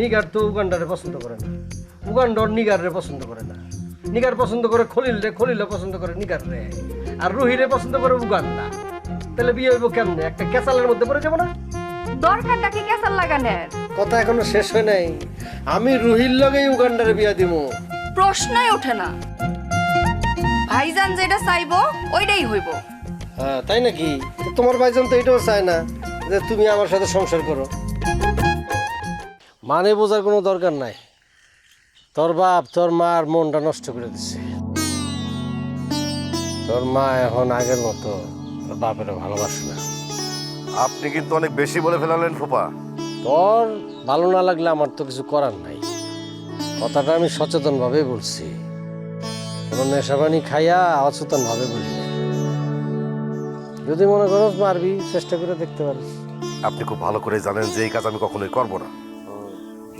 নিগার তো উগান্ডারে পছন্দ করে না। উগান্ডর নিগারে পছন্দ করে না। নিগার পছন্দ করে খলিল রে খলিলে পছন্দ করে নিগার রে আর রুহিরে পছন্দ করে উগান্ডা। তাহলে বিয়ে হইব কেমনে? একটা ক্যাসালের মধ্যে পড়ে যাব না? দরকারটা কি কেসার লাগানের? কথা এখনও শেষ হয় নাই। আমি রুহির লগেই উগান্ডারে বিয়া দিব প্রশ্নই ওঠে না। ভাইজান যেটা চাইব ওইটাই হইব। হ্যাঁ তাই নাকি? তোমার ভাইজান তো এটাও চায় না যে তুমি আমার সাথে সংসার করো। মানে বোঝার কোনো দরকার নাই। তোর বাপ তোর মার মনটা নষ্ট করে দিছে। তোর মা এখন আগের মতো তোর বাপের ভালোবাসে না। আপনি কিন্তু অনেক বেশি বলে ফেলালেন ফুপা। তোর ভালো না লাগলে আমার তো কিছু করার নাই। কথাটা আমি সচেতনভাবে বলছি। কোনো নেশাবানি খাইয়া অচেতনভাবে বলি। যদি মনে করো মারবি চেষ্টা করে দেখতে পারিস। আপনি খুব ভালো করে জানেন যে এই কাজ আমি কখনোই করব না।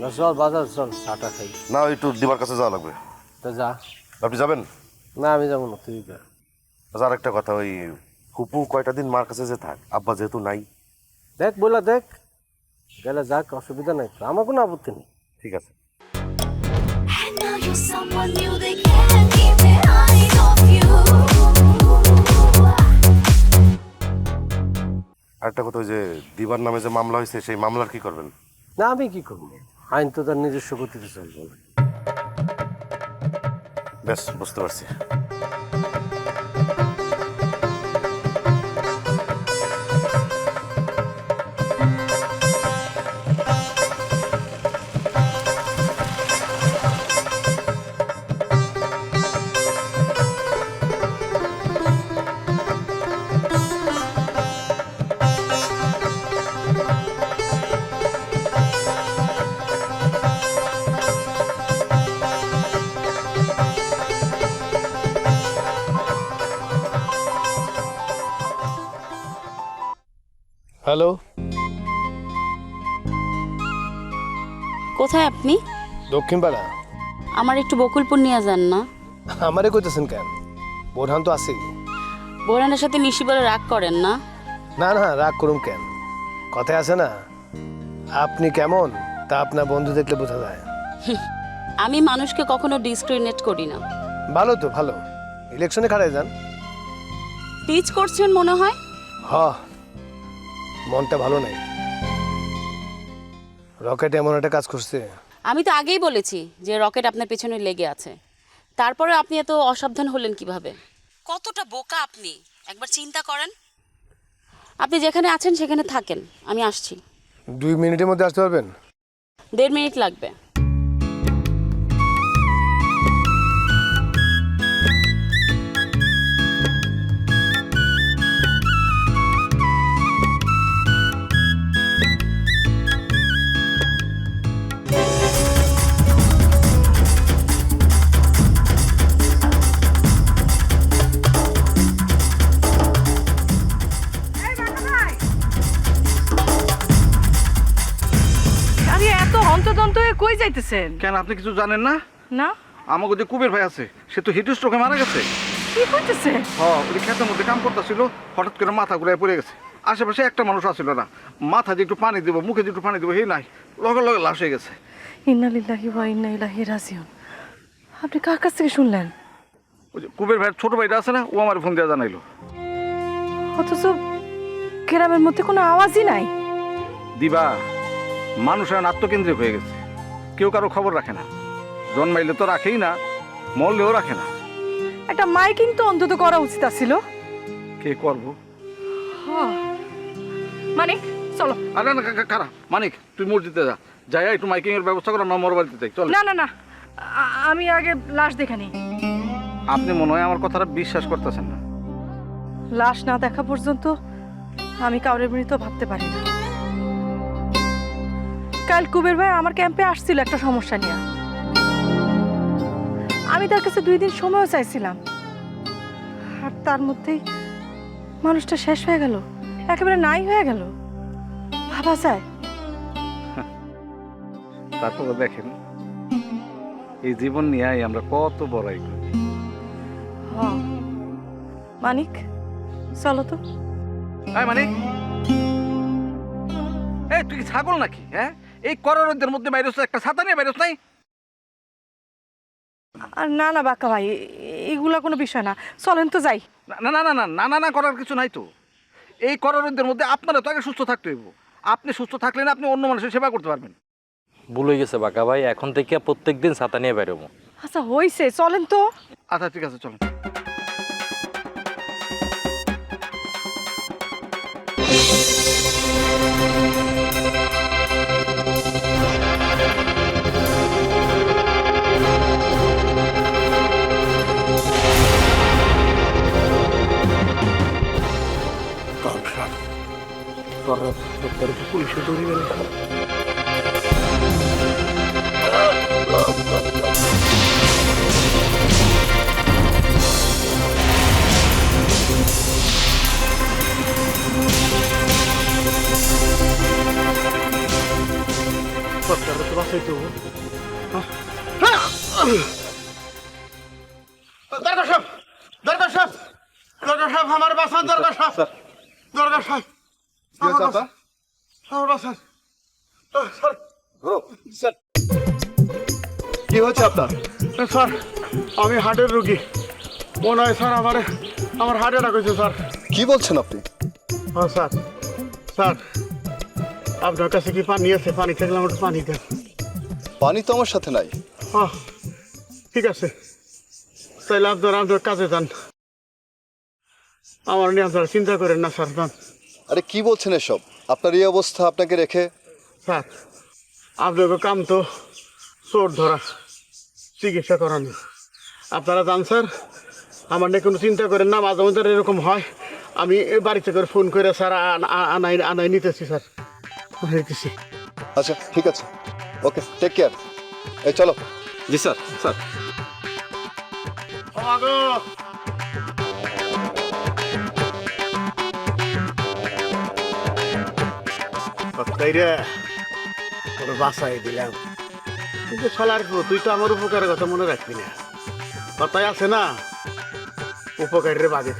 না, চল বাজার চল চাটা খাই। না একটু দিবার কাছে যাওয়া লাগবে। তা যা। আপনি যাবেন? না আমি যাব না তুই যা। আচ্ছা আর একটা কথা ওই ফুপু কয়টা দিন মার কাছে যে থাক আব্বা যেহেতু নাই। দেখ বইলা দেখ। গেলে যাক অসুবিধা নাই। তো আমার কোনো আপত্তি নেই। ঠিক আছে। And now you're someone new, they can't keep their eyes off you. আরেকটা কথা ওই যে দিবার নামে যে মামলা হয়েছে সেই মামলার কি করবেন? না আমি কি করব? আইন তো তার নিজস্ব গতিতে চলবে। ব্যাস বুঝতে পারছি। কোথায় আপনি? দক্ষিণ পাড়া আমার একটু বকুলপুর নিয়ে যান না। আমারে কইতেছেন কেন? বোরহান তো আছেই। বোরহানের সাথে নিশি বলে রাগ করেন না? না না রাগ করুন কেন? কথায় আছে না? আপনি কেমন? তা আপনার বন্ধু দেখলে বোঝা যায়। আমি মানুষকে কখনো ডিসক্রিমিনেট করি না। ভালো তো ভালো। ইলেকশনে খাড়াই যান। টিচ করছেন মনে হয়? হ। মনটা ভালো নেই। রকেট এমন একটা কাজ করছে। আমি তো আগেই বলেছি যে রকেট আপনার পেছনে লেগে আছে। তারপরে আপনি এত অসাবধান হলেন কীভাবে? কতটা বোকা আপনি? একবার চিন্তা করেন। আপনি যেখানে আছেন সেখানে থাকেন। আমি আসছি। দুই মিনিটের মধ্যে আসতে পারবেন? দেড় মিনিট লাগবে। কই যাইতেছেন? কেন আপনি কিছু জানেন না? না? আমাকে যে কুবের ভাই আছে সে তো হিট স্ট্রোকে মারা গেছে। কি কইতেছে হ ওই ক্ষেতের মধ্যে কাম করতেছিল হঠাৎ করে মাথা ঘুরে পড়ে গেছে। আশেপাশে একটা মানুষ আসছিল না। মাথা যে একটু পানি দিব মুখে যে একটু পানি দিব হে নাই লগে লগে লাশ হয়ে গেছে। ইন্না লিল্লাহি ওয়া ইন্না ইলাইহি রাজিউন। আপনি কার কাছ থেকে শুনলেন? ওই যে কুবের ভাইয়ের ছোট ভাইটা আছে না ও আমার ফোন দিয়ে জানাইলো। অথচ গ্রামের মধ্যে কোনো আওয়াজই নাই। দিবা মানুষ এখন আত্মকেন্দ্রিক হয়ে গেছে। কেউ কারও খবর রাখে না। জন্মাইলে তো রাখেই না মরলেও রাখে না। একটা মাইকিং তো অন্তত করা উচিত ছিল কে করব? মানে চলো। আরে না কারা? মানিক তুই মসজিদে যা। যাই একটু মাইকিং এর ব্যবস্থা করো না মর বাড়িতে যাই চল। না না না। আমি আগে লাশ দেখে নিই। আপনি মনে হয় আমার কথাটা বিশ্বাস করতেছেন না। লাশ না দেখা পর্যন্ত আমি কাউরের মৃত ভাবতে পারি না। কাল কুবের ভাই আমার ক্যাম্পে আসছিল একটা সমস্যা নিয়ে। আমি তার কাছে দুই দিন সময়ও চাইছিলাম। আর তার মধ্যেই মানুষটা শেষ হয়ে গেল একেবারে নাই হয়ে গেল। ভাবা যায়। তারপরে দেখেন এই জীবন নিয়ে আমরা কত বড়াই করি। হ মানিক চলো তো। মানিক। এই তুই কি ছাগল নাকি হ্যাঁ? এই করোনাদের মধ্যে বাইরে একটা ছাতা নিয়ে বাইরে নাই? আর না না বাক্কা ভাই এ- এগুলা কোনো বিষয় না। চলেন তো যাই। না না না না না না না করার কিছু নাই তো। এই করোনাদের মধ্যে আপনারা তো আগে সুস্থ থাকতে হইব। আপনি সুস্থ থাকলে না আপনি অন্য মানুষের সেবা করতে পারবেন। ভুল হয়ে গেছে বাঁকা ভাই এখন থেকে প্রত্যেক দিন ছাতা নিয়ে বেরোবো। আচ্ছা হইছে চলেন তো। আচ্ছা ঠিক আছে চলুন। দরগা আমার বাসান স্যার। কি হচ্ছে আপনার? স্যার আমি হার্টের রুগী। মনে হয় স্যার আমার আমার হার্ট অ্যাটাক হয়েছে স্যার। কি বলছেন আপনি? হ্যাঁ স্যার। স্যার আপনার কাছে কি পানি আছে? পানি থাকলে আমার একটু পানি দেন। পানি তো আমার সাথে নাই। হ্যাঁ ঠিক আছে। তাইলে আপনার আপনার কাজে যান। আমার নিয়ে আপনারা চিন্তা করেন না স্যার আরে কি বলছেন এসব? আপনার এই অবস্থা আপনাকে রেখে? স্যার আপনাকে কাম তো চোর ধরা চিকিৎসা করানো। আপনারা যান স্যার আমার নিয়ে কোনো চিন্তা করেন না মাঝে মধ্যে এরকম হয়। আমি এ বাড়িতে করে ফোন করে স্যার আনাই আনাই নিতেছি স্যার। নিতেছি আচ্ছা ঠিক আছে। ওকে টেক কেয়ার এই চলো। জি স্যার স্যার। তাই রে? তোর বাসায় দিলাম। কিন্তু শালার তুই তো আমার উপকারের কথা মনে রাখবি না। কথায় আছে না উপকারীরে বাজে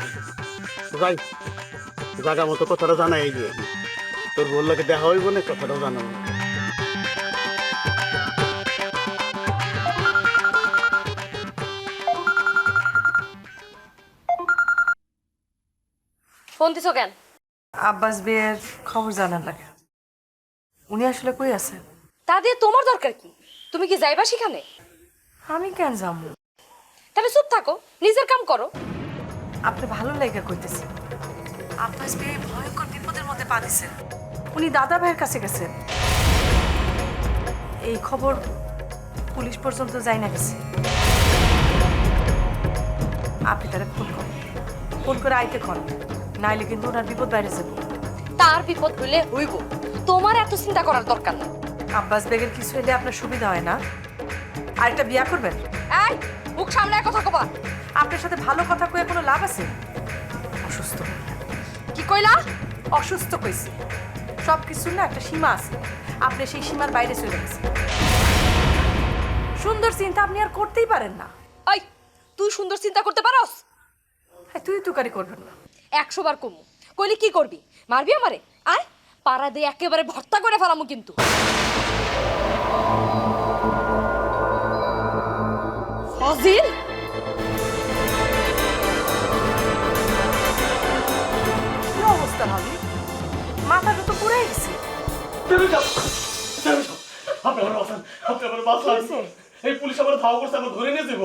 যাই জায়গা মতো কথাটা জানাই গিয়ে। তোর বললাকে দেখা হইব না কথাটাও জানাব ফোন দিছো কেন? আব্বাস বিয়ের খবর জানার লাগে। উনি আসলে কই আছে? তা দিয়ে তোমার দরকার কি? তুমি কি যাইবা সেখানে? আমি কেন যাব? তাহলে চুপ থাকো নিজের কাম করো। আপনি ভালো লেগে কইতেছি আব্বাস বিয়ে ভয়ঙ্কর বিপদের মধ্যে পা দিছে। উনি দাদা ভাইয়ের কাছে গেছেন এই খবর পুলিশ পর্যন্ত যাই না গেছে। আপনি তারা ফোন করেন। ফোন করে আইতে করেন। নাইলে কিন্তু ওনার বিপদ বাইরে যাবে। তার বিপদ হইলে হইব। তোমার এত চিন্তা করার দরকার নেই। আব্বাস বেগের কিছু হলে আপনার সুবিধা হয় না। আরেকটা বিয়া করবেন? এই মুখ সামলায় কথা কবা। আপনার সাথে ভালো কথা কয়ে কোনো লাভ আছে? অসুস্থ। কি কইলা? অসুস্থ কইছি। সব কিছুর না একটা সীমা আছে। আপনি সেই সীমার বাইরে চলে গেছেন। সুন্দর চিন্তা আপনি আর করতেই পারেন না। এই তুই সুন্দর চিন্তা করতে পারস? হ্যাঁ, তুই তুকারি করবেন না। একশো বার কমু। কইলে কি করবি? মারবি আমারে? আয় পাড়া দিয়ে একেবারে ভর্তা করে ফেলামু কিন্তু। ফজিল? কি অবস্থা ভাবি মাথাটা তো পুরাই গেছে। হয়েছে? এই পুলিশ আমার ধাওয়া করছে আমার ধরে নিয়ে যাব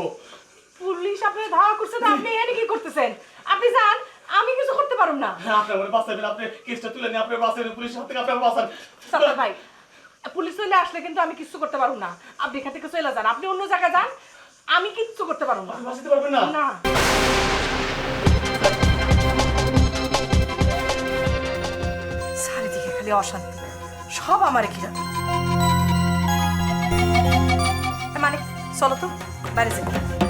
পুলিশ আপনার ধাওয়া করছে তো আপনি এখানে কি করতেছেন আপনি যান আমি কিছু করতে পারুম না আপনি আমার বাঁচাবেন আপনি কেসটা তুলে নিয়ে আপনার বাঁচাবেন পুলিশের হাত থেকে আপনি বাঁচান। সাত্তার ভাই পুলিশ চলে আসলে কিন্তু আমি কিছু করতে পারব না। আপনি এখান থেকে চলে যান আপনি অন্য জায়গায় যান আমি কিচ্ছু করতে পারব না। বাঁচাতে পারবেন না? না। চারিদিকে খালি অশান্তি সব আমারে ঘিরা। মানে চলো তো বাইরে যাই।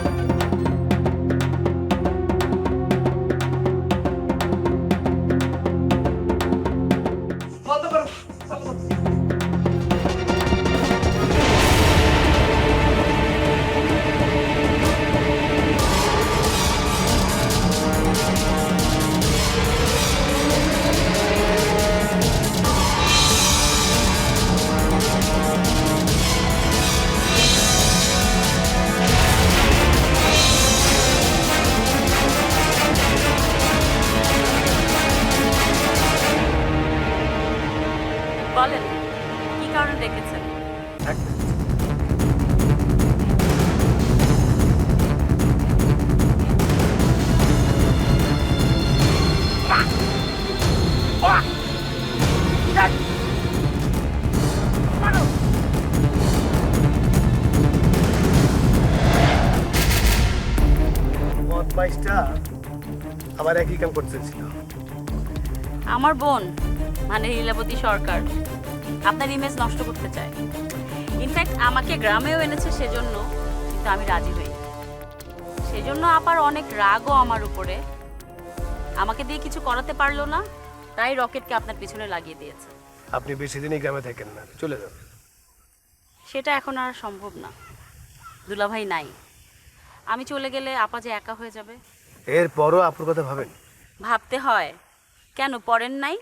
আমার বোন মানে লীলাবতী সরকার আপনার ইমেজ নষ্ট করতে চায়। ইনফ্যাক্ট আমাকে গ্রামেও এনেছে সেজন্য কিন্তু আমি রাজি হই। সেজন্য আপার অনেক রাগও আমার উপরে। আমাকে দিয়ে কিছু করাতে পারল না তাই রকেটকে আপনার পিছনে লাগিয়ে দিয়েছে। আপনি বেশি দিনই গ্রামে থাকেন না চলে যান। সেটা এখন আর সম্ভব না। দুলাভাই নাই। আমি চলে গেলে আপা যে একা হয়ে যাবে? এরপরও আপনার কথা ভাবেন? ভাবতে হয়। কেন পড়েন নাই?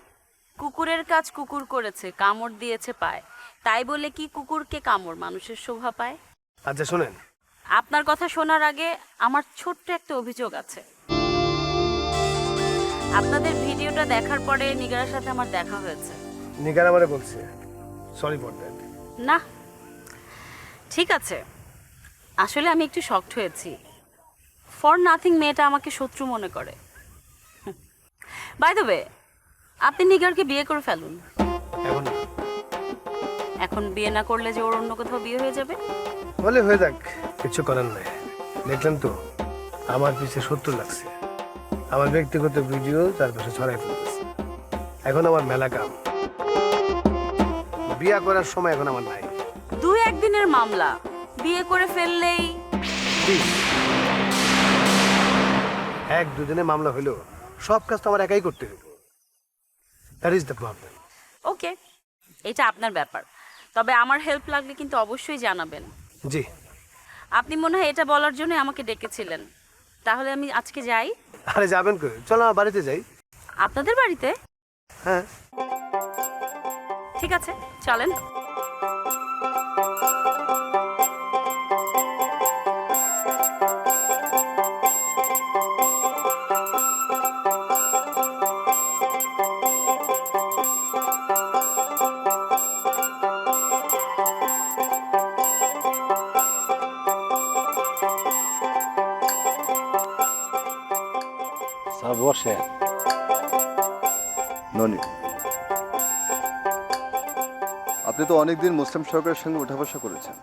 কুকুরের কাজ কুকুর করেছে কামড় দিয়েছে পায়। তাই বলে কি কুকুরকে কামড় মানুষের শোভা পায়? আচ্ছা শোনেন। আপনার কথা শোনার আগে আমার ছোট্ট একটা অভিযোগ আছে। আপনাদের ভিডিওটা দেখার পরে নিগারের সাথে আমার দেখা হয়েছে। নিগার আমারে বলছে সরি ফর দ্যাট না। ঠিক আছে। আসলে আমি একটু শকড হয়েছি। ফর নাথিং মেয়েটা আমাকে শত্রু মনে করে। বাই দ্য ওয়ে আপনি নিগারকে বিয়ে করে ফেলুন। এখন? এখন বিয়ে না করলে যে ওর অন্য কোথাও বিয়ে হয়ে যাবে? বলে হয়ে যাক কিছু করার নাই। দেখলেন তো আমার পিছে সত্তর লাগছে। আমার ব্যক্তিগত ভিডিও চারপাশে ছড়াই ফেলতেছে। এখন আমার মেলা কাম। বিয়া করার সময় এখন আমার নাই। দুই একদিনের মামলা। বিয়ে করে ফেললেই এক দুদিনে মামলা হইল। সব কাজ তো আমার একাই করতে হবে that is the problem okay এটা আপনার ব্যাপার। তবে আমার হেল্প লাগলে কিন্তু অবশ্যই জানাবেন। জি। আপনি মনে হয় এটা বলার জন্য আমাকে ডেকেছিলেন। তাহলে আমি আজকে যাই। আরে যাবেন কই? চলো আমার বাড়িতে যাই। আপনাদের বাড়িতে? হ্যাঁ। ঠিক আছে চলেন। স্যার বসে ননি আপনি তো অনেকদিন মুসলিম সরকারের সঙ্গে উঠা বসা করেছেন।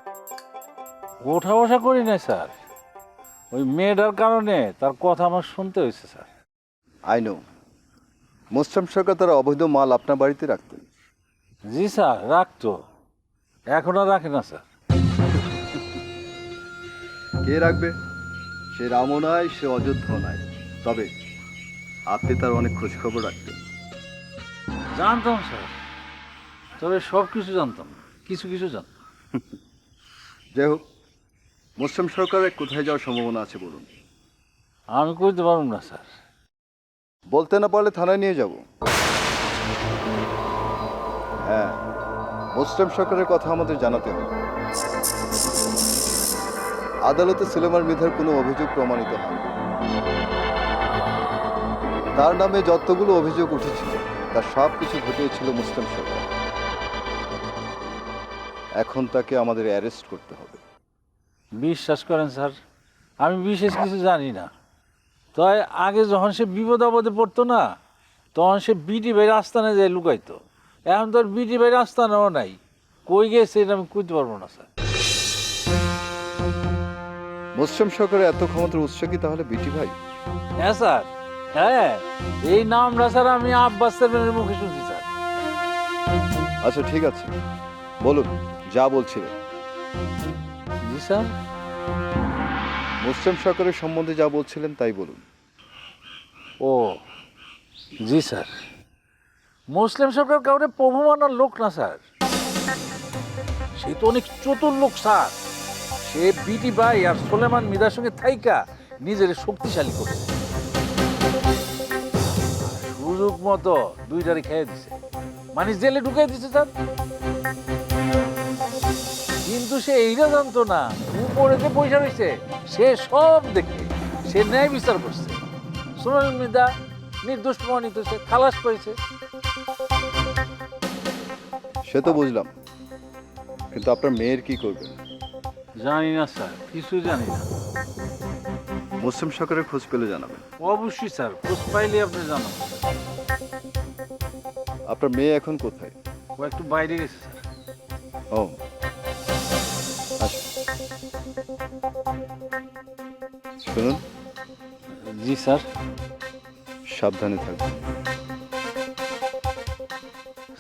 ওঠা বসা করি না স্যার। ওই মেয়েটার কারণে তার কথা আমার শুনতে হয়েছে স্যার। আই নো মুসলিম সরকার তার অবৈধ মাল আপনার বাড়িতে রাখতেন জি স্যার রাখতো। এখন আর রাখে না স্যার। কে রাখবে? সে রামও নয় সে অযোধ্যা নয় তবে আপনি তার অনেক খোঁজ খবর রাখতেন জানতাম স্যার। তবে সব কিছু জানতাম। কিছু কিছু জানতাম। যাই হোক মুসলিম সরকারের কোথায় যাওয়ার সম্ভাবনা আছে বলুন। আমি করতে পারব না স্যার। বলতে না পারলে থানায় নিয়ে যাব। হ্যাঁ মুসলিম সরকারের কথা আমাদের জানাতে হবে। আদালতে সিলেমার মৃধার কোনো অভিযোগ প্রমাণিত হয় তার নামে যতগুলো অভিযোগ উঠেছিল তার সব কিছু ঘটিয়েছিল মুসলিম সরকার। এখন তাকে আমাদের অ্যারেস্ট করতে হবে। বিশ্বাস করেন স্যার আমি বিশেষ কিছু জানি না। তাই আগে যখন সে বিপদ আপদে পড়তো না তখন সে বিটি ভাইয়ের আস্তানে যায় লুকাইতো। এখন তো আর বিটি ভাইয়ের আস্তানাও নাই। কই গেছে এটা আমি কইতে পারব না স্যার। মুসলিম সরকারের এত ক্ষমতার উৎস কি তাহলে বিটি ভাই? হ্যাঁ স্যার। হ্যাঁ এই নামটা স্যার আমি আব্বাস সাহেবের মুখে শুনছি স্যার। আচ্ছা ঠিক আছে। বলুন যা বলছিলেন জি স্যার। মুসলিম সরকারের সম্বন্ধে যা বলছিলেন তাই বলুন। ও জি স্যার। মুসলিম সরকার কাউরে প্রভু মানার লোক না স্যার। সে তো অনেক চতুর লোক স্যার। সে বিটি ভাই আর সোলেমান মিদার সঙ্গে থাইকা নিজের শক্তিশালী করে সুযোগ মতো দুইটারে খেয়ে দিছে। মানে জেলে ঢুকাই দিছে স্যার। কিন্তু সে এইটা জানতো না উপরে যে পয়সা রয়েছে সে সব দেখে সে ন্যায় বিচার করছে। সোনাল মৃদা নির্দোষ প্রমাণিত হয়েছে খালাস পেয়েছে। সে তো বুঝলাম কিন্তু আপনার মেয়ের কি করবে? জানি না স্যার কিছু জানি না। মুসলিম সরকারের খোঁজ পেলে জানাবেন। অবশ্যই স্যার খোঁজ পাইলে আপনি জানাবেন। আপনার মেয়ে এখন কোথায়? ও একটু বাইরে গেছে স্যার। ও। শুনুন। জি স্যার। সাবধানে থাকবেন।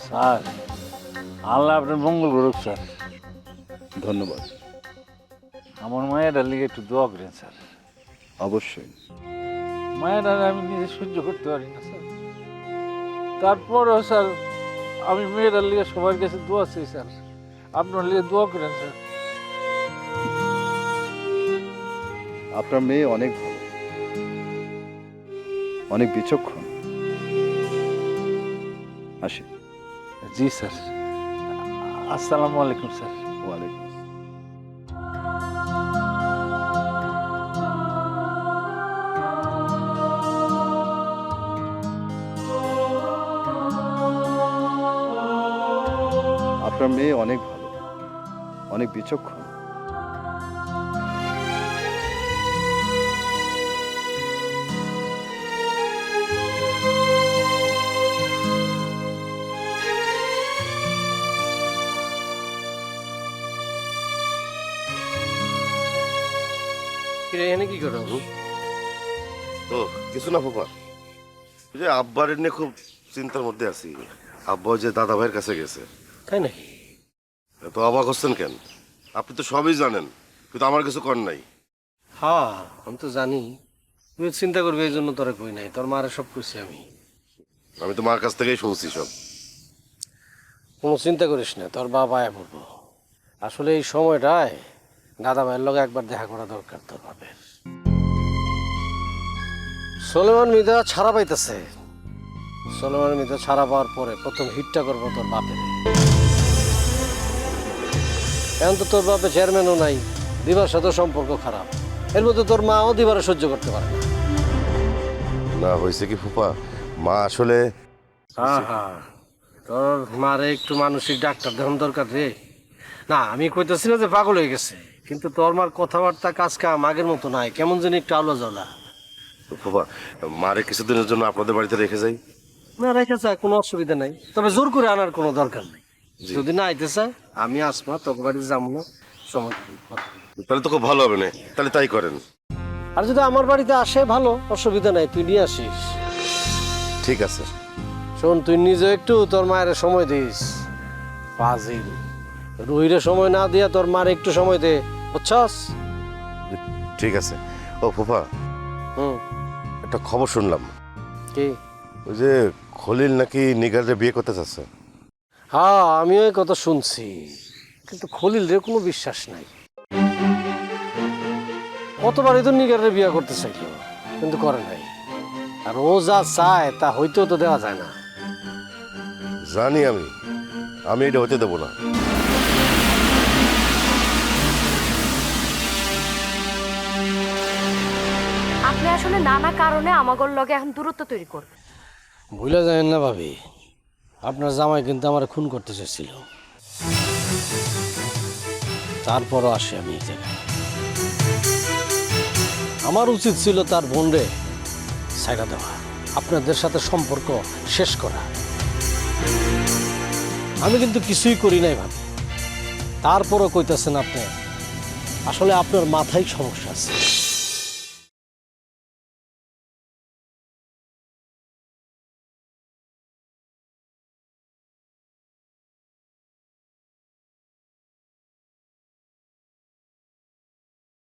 স্যার আল্লাহ আপনার মঙ্গল করুক স্যার। ধন্যবাদ। আমার মায়ের লিগে একটু দোয়া করেন স্যার। অবশ্যই। মায়ের আমি নিজে সহ্য করতে পারি না স্যার। তারপরেও স্যার আমি মেয়েটার লিগে সবার কাছে দোয়া চাই স্যার। আপনার লিগে দোয়া করেন স্যার। আপনার মেয়ে অনেক ভালো। অনেক বিচক্ষণ। আসি। জি স্যার। আসসালামু আলাইকুম স্যার। ওয়ালাইকুম আপনার মেয়ে অনেক ভালো অনেক বিচক্ষণ। এখানে কি করো তো কিছু না ওই যে আব্বার নিয়ে খুব চিন্তার মধ্যে আছি। আব্বা যে দাদা ভাইয়ের কাছে গেছে। তাই নাকি? তো অবাক হচ্ছেন কেন? আপনি তো সবই জানেন কিন্তু আমার কিছু কর নাই। হ্যাঁ আমি তো জানি। তুই চিন্তা করবি এই জন্য তোরা কই নাই। তোর মারে সব কইছি আমি। আমি তো মার কাছ থেকেই শুনছি সব। কোনো চিন্তা করিস না তোর বাবা আয়া বলব আসলে এই সময়টায় দাদা ভাইয়ের লগে একবার দেখা করা দরকার তোর বাপের। সোলেমান মিদা ছাড়া পাইতেছে। সোলেমান মিদা ছাড়া পাওয়ার পরে প্রথম হিটটা করব তোর বাপের। এখন তো তোর বাপে চেয়ারম্যানও নাই দিবার সাথে সম্পর্ক খারাপ। এর মধ্যে তোর মাও দিবারে সহ্য করতে পারে না। না হয়েছে কি ফুপা? মা আসলে হ্যাঁ হ্যাঁ তোর মারে একটু মানসিক ডাক্তার দেখান দরকার রে। না আমি কইতেছি না যে পাগল হয়ে গেছে কিন্তু তোর মার কথাবার্তা কাজ কাম আগের মতো নাই। কেমন যেন একটু আলো জ্বলা ফুপা মারে কিছুদিনের জন্য আপনাদের বাড়িতে রেখে যাই। না রেখে চায় কোনো অসুবিধা নাই। তবে জোর করে আনার কোনো দরকার নেই। যদি না আইতে চায় আমি আসব তোকে বাড়িতে যাব না তাহলে তো খুব ভালো হবে না তাহলে তাই করেন। আর যদি আমার বাড়িতে আসে ভালো অসুবিধা নাই তুই নিয়ে আসিস। ঠিক আছে। শোন তুই নিজে একটু তোর মায়ের সময় দিস। ফাজিল। রুহিরে সময় না দিয়া তোর মার একটু সময় দে বুঝছস? ঠিক আছে। ও ফুপা হুম। একটা খবর শুনলাম। কি? ওই যে খলিল নাকি নিগারে বিয়ে করতে চাচ্ছে। হ্যাঁ আমিও এই কথা শুনছি। কিন্তু খলিল রে কোনো বিশ্বাস নাই। কতবারই তো নিগারে বিয়ে করতে চাইল কিন্তু করে নাই। আর ও যা চায় তা হইতেও তো দেওয়া যায় না। জানি আমি। আমি এটা হতে দেবো না। আপনি আসলে নানা কারণে আমাগর লগে এখন দূরত্ব তৈরি করবেন ভুলে যায় না ভাবি। আপনার জামাই কিন্তু আমার খুন করতে চাইছিল। তারপরও আসে আমি জায়গায়। আমার উচিত ছিল তার বোনরে সাইডা দেওয়া, আপনাদের সাথে সম্পর্ক শেষ করা। আমি কিন্তু কিছুই করি নাই ভাবি। তারপরও কইতেছেন আপনি, আসলে আপনার মাথায় সমস্যা আছে।